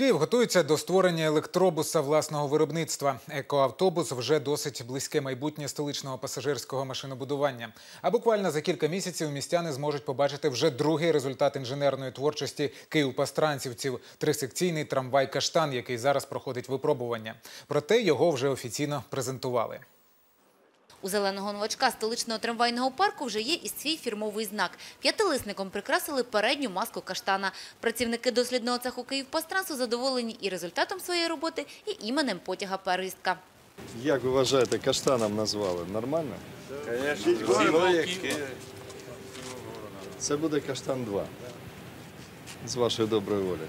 Київ готується до створення електробуса власного виробництва. Екоавтобус вже досить близьке майбутнє столичного пасажирського машинобудування. А буквально за кілька місяців містяни зможуть побачити вже другий результат інженерної творчості київпастранцівців – трисекційний трамвай Каштан, який зараз проходить випробування. Проте його вже офіційно презентували. У зеленого новачка столичного трамвайного парку вже є і свій фірмовий знак. П'ятилисником прикрасили передню маску каштана. Працівники дослідного цеху «Київпастрансу» задоволені і результатом своєї роботи, і іменем потяга «Первістка». Як ви вважаєте, каштаном назвали? Нормально? Це буде каштан 2. З вашої доброї волі.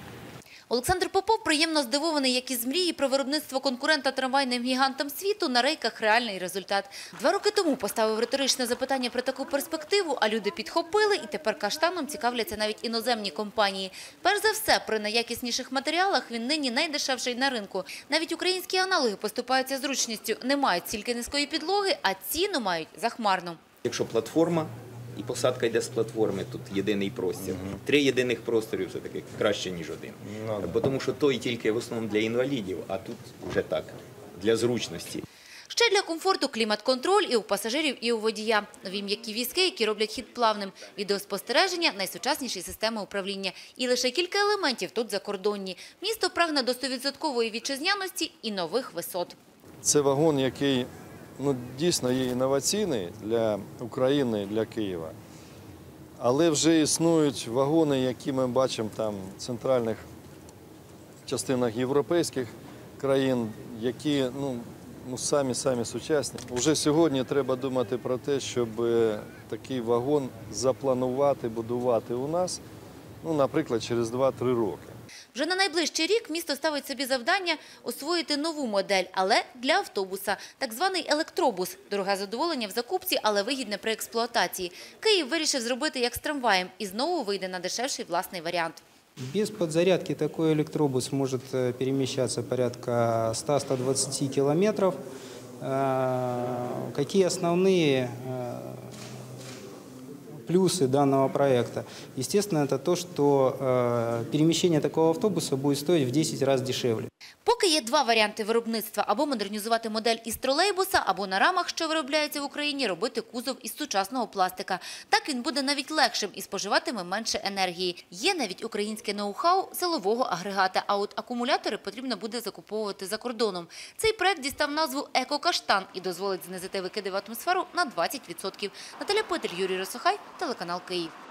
Олександр Попов приємно здивований, як із мрії про виробництво конкурента трамвайним гігантам світу на рейках реальний результат. Два роки тому поставив риторичне запитання про таку перспективу, а люди підхопили і тепер каштаном цікавляться навіть іноземні компанії. Перш за все, при найякісніших матеріалах він нині найдешевший на ринку. Навіть українські аналоги поступаються зручністю, не мають стільки низької підлоги, а ціну мають захмарну. Якщо платформа і посадка йде з платформи, тут єдиний простір. Три єдиних просторів все таки краще, ніж один. Ну. Бо тому що той тільки в основному для інвалідів, а тут вже так, для зручності. Ще для комфорту клімат-контроль і у пасажирів, і у водія. Нові м'які візки, які роблять хід плавним. Відеоспостереження – найсучасніші системи управління. І лише кілька елементів тут закордонні. Місто прагне до 100% вітчизняності і нових висот. Це вагон, який ну, дійсно є інноваційний для України, для Києва. Але вже існують вагони, які ми бачимо там в центральних частинах європейських країн, які ну, ну, самі самі сучасні. Уже сьогодні треба думати про те, щоб е, такий вагон запланувати, будувати у нас, ну, наприклад, через 2-3 роки. Вже на найближчий рік місто ставить собі завдання освоїти нову модель, але для автобуса. Так званий електробус. Дороге задоволення в закупці, але вигідне при експлуатації. Київ вирішив зробити як з трамваєм і знову вийде на дешевший власний варіант. Без подзарядки такой электробус может э, перемещаться порядка 100-120 километров. Э, Какие основные э, плюсы данного проекта? Естественно, это то, что э, перемещение такого автобуса будет стоить в 10 раз дешевле. Поки є два варіанти виробництва – або модернізувати модель із тролейбуса, або на рамах, що виробляються в Україні, робити кузов із сучасного пластика. Так він буде навіть легшим і споживатиме менше енергії. Є навіть українське ноу-хау силового агрегата, а от акумулятори потрібно буде закуповувати за кордоном. Цей проект дістав назву «Еко-Каштан» і дозволить знизити викиди в атмосферу на 20%. Наталя Петель, Юрій Росохай, телеканал «Київ».